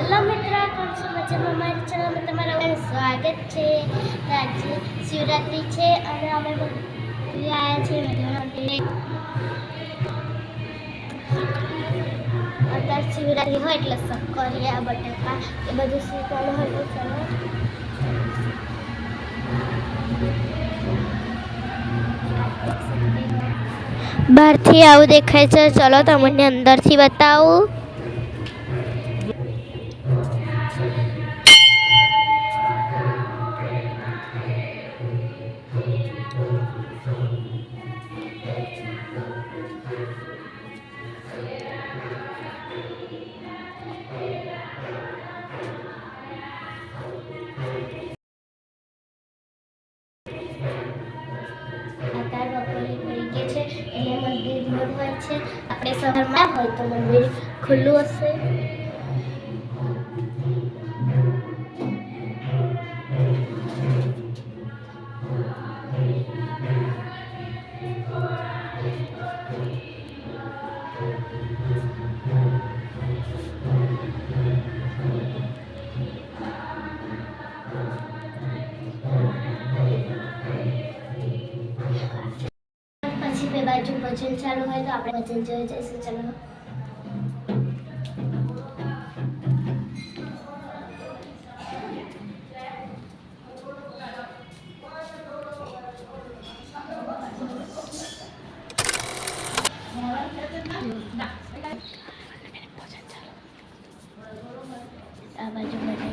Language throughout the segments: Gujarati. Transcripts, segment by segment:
હાલો મિત્રો, કેમ છો? મજામાં? મારી ચેનલમાં તમારું સ્વાગત છે. આજે શિવરાત્રિ છે અને અમે આવ્યા છીએ અત્યારે શિવરાત્રી હોય એટલે સક્કરિયા બટાકા, એ બધું શીખવાનું હોય ચાલો. બહારથી આવું દેખાય છે. ચલો તમને અંદરથી બતાવું. આપણે શહેરમાં હોય તો મંદિર ખુલ્લું હશે પછી બે બાજુ ભજન ચાલુ હોય તો આપણે ભજન જોઈ જઈશું ચલો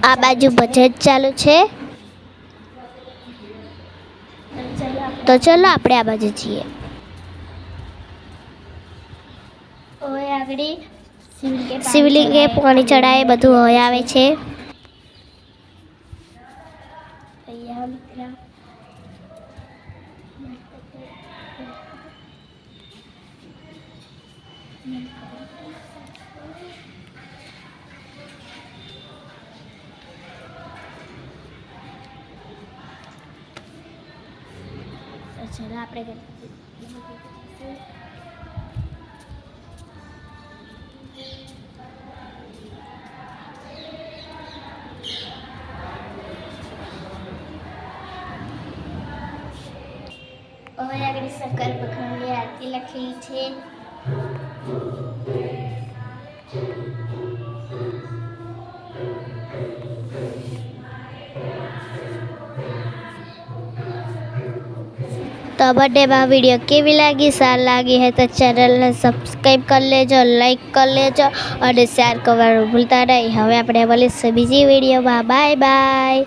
આ બાજુ ભજન ચાલુ છે. તો ચલો આપણે આ બાજુ જઈએ. આગળ શિવલિંગે પાણી ચડાવે. બધું હોય આવે છે. ચલો આપણે હવે આગળ શંકર ભગવાનની આરતી લખેલી છે. તો બર્થડેમાં વીડિયો કેવી લાગી? સારી લાગી હે તો ચેનલને સબસ્ક્રાઈબ કરી લેજો લાઈક કરી લેજો અને શેર કરવાનું ભૂલતા નહીં. હવે આપણે મળીશું બીજી વિડીયોમાં. Bye bye